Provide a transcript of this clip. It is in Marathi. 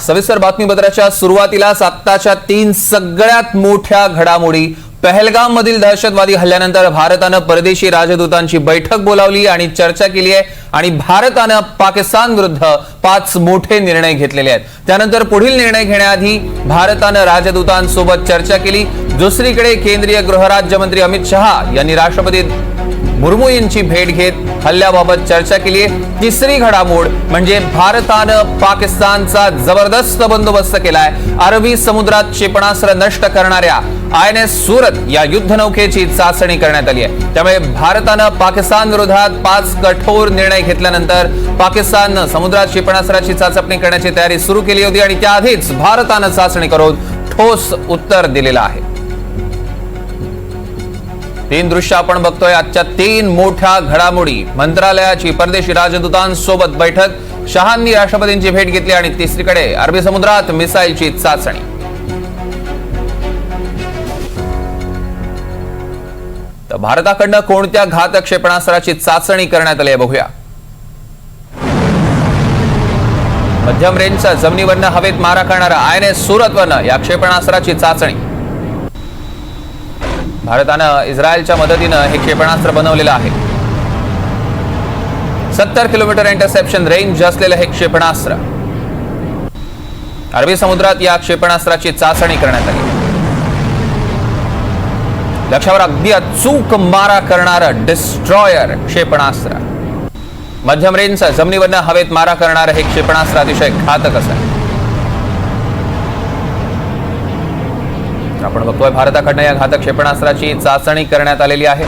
सविस्तर बातमीपत्राच्या सुरुवातीलाच आत्ताच्या तीन सगळ्यात मोठ्या घडामोडी. पहलगाम मधील दहशतवादी हल्ल्यानंतर भारतानं परदेशी राजदूतांची बैठक बोलावली आणि चर्चा केली आहे आणि भारतानं पाकिस्तान विरुद्ध पाच मोठे निर्णय घेतलेले आहेत. त्यानंतर पुढील निर्णय घेण्याआधी भारतानं राजदूतांसोबत चर्चा केली. दुसरीकडे केंद्रीय गृहराज्यमंत्री अमित शहा यांनी राष्ट्रपती मुर्मू यांची भेट घेत हल्ल्याबाबत चर्चा केली आहे. तिसरी घडामोड म्हणजे भारतानं पाकिस्तानचा जबरदस्त बंदोबस्त केलाय. अरबी समुद्रात क्षेपणास्त्र नष्ट करणाऱ्या आय एन एस सुरत या युद्धनौकेची चाचणी करण्यात आली आहे. त्यामुळे भारतानं पाकिस्तान विरोधात पाच कठोर निर्णय घेतल्यानंतर पाकिस्ताननं समुद्रात क्षेपणास्त्राची चाचपणी करण्याची तयारी सुरू केली होती आणि त्याआधीच भारतानं चाचणी करून ठोस उत्तर दिलेलं आहे. तीन दृश्य आपण बघतोय. आजच्या तीन मोठ्या घडामोडी. मंत्रालयाची परदेशी राजदूतांसोबत बैठक. शहांनी राष्ट्रपतींची भेट घेतली आणि तिसरीकडे अरबी समुद्रात मिसाईलची चाचणी. तर भारताकडनं कोणत्या घातक क्षेपणास्त्राची चाचणी करण्यात आली आहे बघूया. मध्यम रेंजचा जमिनीवरनं हवेत मारा करणारा आय एन एस सुरतवरनं या क्षेपणास्त्राची चाचणी. भारतानं इस्रायलच्या मदतीनं हे क्षेपणास्त्र बनवलेलं आहे. सत्तर किलोमीटर इंटरसेप्शन रेंज असलेलं हे क्षेपणास्त्र. अरबी समुद्रात या क्षेपणास्त्राची चाचणी करण्यात आली. लक्षावर अगदी अचूक मारा करणारं डिस्ट्रॉयर क्षेपणास्त्र. मध्यम रेंजचा जमिनीवरनं हवेत मारा करणारं हे क्षेपणास्त्र अतिशय घातक असं आपण बघतोय भारताकडनं या घातक क्षेपणास्त्राची चाचणी करण्यात आलेली आहे.